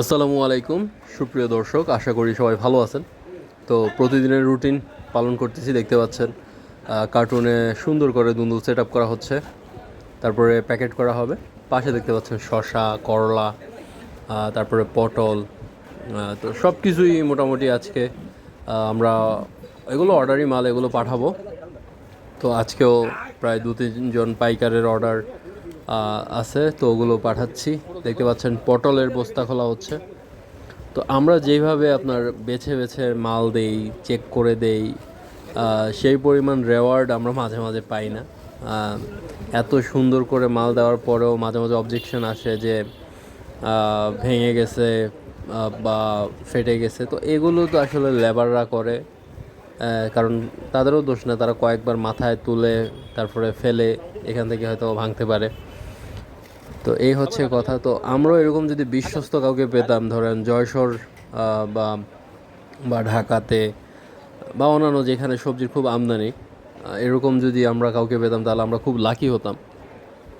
আসসালামু আলাইকুম। সুপ্রিয় দর্শক, আশা করি সবাই ভালো আছেন। তো প্রতিদিনের রুটিন পালন করতেছি, দেখতে পাচ্ছেন কার্টুনে সুন্দর করে দুন্দুল সেট আপ করা হচ্ছে। তারপরে প্যাকেট করা হবে। পাশে দেখতে পাচ্ছেন শসা, করলা তারপরে পটল তো সব কিছুই মোটামুটি আজকে আমরা এগুলো অর্ডারই মাল, এগুলো পাঠাবো। তো আজকেও প্রায় দু তিনজন পাইকারের অর্ডার আছে, তো ওগুলো পাঠাচ্ছি। দেখতে পাচ্ছেন, পটলের বস্তা খোলা হচ্ছে। তো আমরা যেইভাবে আপনার বেছে বেছে মাল দেই চেক করে দেই সেই পরিমাণ রেওয়ার্ড আমরা মাঝে মাঝে পাই না। এত সুন্দর করে মাল দেওয়ার পরেও মাঝে মাঝে অবজেকশন আসে যে ভেঙে গেছে বা ফেটে গেছে। তো এগুলো তো আসলে লেবাররা করে কারণ তাদেরও দোষ না, তারা কয়েকবার মাথায় তুলে, তারপরে ফেলে, এখান থেকে হয়তো ভাঙতে পারে। তো এই হচ্ছে কথা। তো আমরাও এরকম যদি বিশ্বস্ত কাউকে পেতাম, ধরেন জয়সর বা বা ঢাকাতে, বা অন্যান্য যেখানে সবজির খুব আমদানি এরকম যদি আমরা কাউকে পেতাম, তাহলে আমরা খুব লাকি হতাম।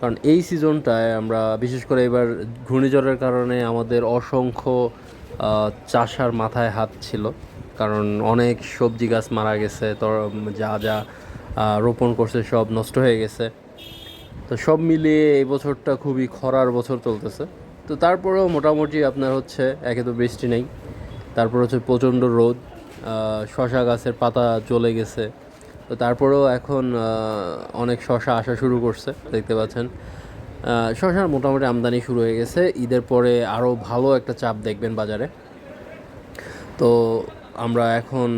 কারণ এই সিজনটায় আমরা, বিশেষ করে এবার ঘূর্ণিঝড়ের কারণে আমাদের অসংখ্য চাষার মাথায় হাত ছিল। কারণ অনেক সবজি গাছ মারা গেছে তো যা যা রোপণ করছে সব নষ্ট হয়ে গেছে। তো সব মিলিয়ে এই বছরটা খুবই খরার বছর চলতেছে। তো তারপরেও মোটামুটি আপনার হচ্ছে, একে তো বৃষ্টি নেই, তারপর হচ্ছে প্রচণ্ড রোদ শশা গাছের পাতা চলে গেছে, তো তারপরেও এখন অনেক শশা আসা শুরু করছে, দেখতে পাচ্ছেন। শশার মোটামুটি আমদানি শুরু হয়ে গেছে, ঈদের পরে আরও ভালো একটা চাপ দেখবেন বাজারে। তো আমরা এখন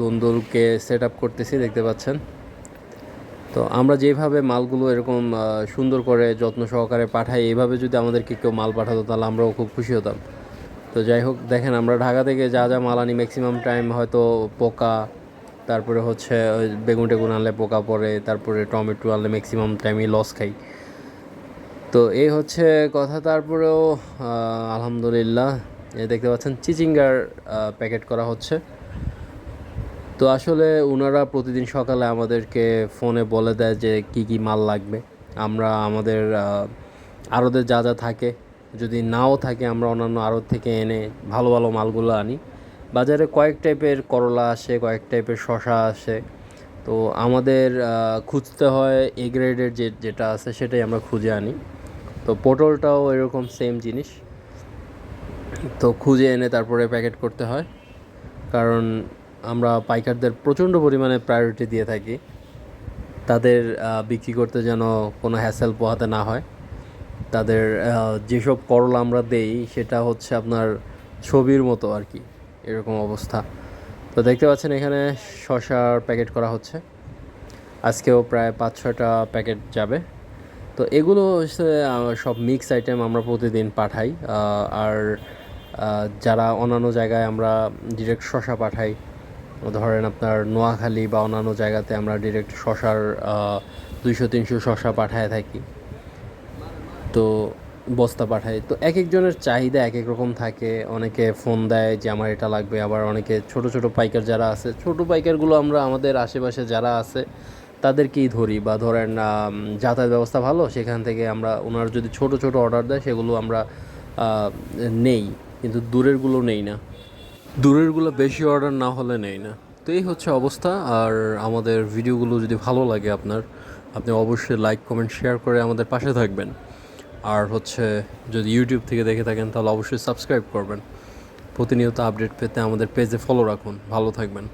দন্দলকে সেট আপ করতেছি, দেখতে পাচ্ছেন। তো আমরা যেভাবে মালগুলো এরকম সুন্দর করে যত্ন সহকারে পাঠাই এইভাবে যদি আমাদেরকে কেউ মাল পাঠাতো, তাহলে আমরাও খুব খুশি হতাম। তো যাই হোক, দেখেন আমরা ঢাকা থেকে যা যা মাল আনি ম্যাক্সিমাম টাইম হয়তো পোকা, তারপরে হচ্ছে ওই বেগুন টেগুন আনলে পোকা পড়ে, তারপরে টমেটো আনলে ম্যাক্সিমাম টাইমই লস খাই। তো এই হচ্ছে কথা, তারপরেও আলহামদুলিল্লাহ দেখতে পাচ্ছেন, চিচিঙ্গার প্যাকেট করা হচ্ছে। তো আসলে ওনারা প্রতিদিন সকালে আমাদেরকে ফোনে বলে দেয় যে কি কি মাল লাগবে। আমরা আমাদের আড়তে যা যা থাকে, যদি নাও থাকে আমরা অন্যান্য আড়ত থেকে এনে ভালো ভালো মালগুলো আনি। বাজারে কয়েক টাইপের করলা আসে, কয়েক টাইপের শশা আসে। তো আমাদের খুঁজতে হয় এ গ্রেডের যে, যেটা আছে সেটাই আমরা খুঁজে আনি। তো পটলটাও এরকম সেম জিনিস। তো খুঁজে এনে তারপরে প্যাকেট করতে হয়। কারণ আমরা পাইকারদের প্রচণ্ড পরিমাণে প্রায়োরিটি দিয়ে থাকি। তাদের বিক্রি করতে যেন কোনো হ্যাসেল পোহাতে না হয়। তাদের যেসব করলা আমরা দেই, সেটা হচ্ছে আপনার ছবির মতো আর কি। এরকম অবস্থা। তো দেখতে পাচ্ছেন এখানে শশার প্যাকেট করা হচ্ছে। আজকেও প্রায় পাঁচ ছয়টা প্যাকেট যাবে। তো এগুলো হচ্ছে সব মিক্স আইটেম আমরা প্রতিদিন পাঠাই। আর যারা অন্যান্য জায়গায় আমরা ডিরেক্ট শশা পাঠাই ধরেন আপনার নোয়াখালী বা অন্যান্য জায়গাতে আমরা ডিরেক্ট শশার দুইশো, তিনশো শশা পাঠায় থাকি। তো বস্তা পাঠাই। তো এক একজনের চাহিদা এক এক রকম থাকে। অনেকে ফোন দেয় যে, আমার এটা লাগবে। আবার অনেকে ছোট ছোট পাইকার যারা আছে, ছোট পাইকারগুলো আমরা আমাদের আশেপাশে যারা আছে, তাদেরকেই ধরি। বা ধরেন যাতায়াত ব্যবস্থা ভালো, সেখান থেকে আমরা ওনার যদি ছোট ছোট অর্ডার দেয়, সেগুলো আমরা নেই। কিন্তু দূরেরগুলো নেই না। দূরেরগুলো বেশি অর্ডার না হলে নেই না। তো এই হচ্ছে অবস্থা। আর আমাদের ভিডিওগুলো যদি ভালো লাগে আপনার, আপনি অবশ্যই লাইক কমেন্ট শেয়ার করে আমাদের পাশে থাকবেন। আর হচ্ছে যদি ইউটিউব থেকে দেখে থাকেন, তাহলে অবশ্যই সাবস্ক্রাইব করবেন। প্রতিনিয়ত আপডেট পেতে আমাদের পেজে ফলো রাখুন। ভালো থাকবেন।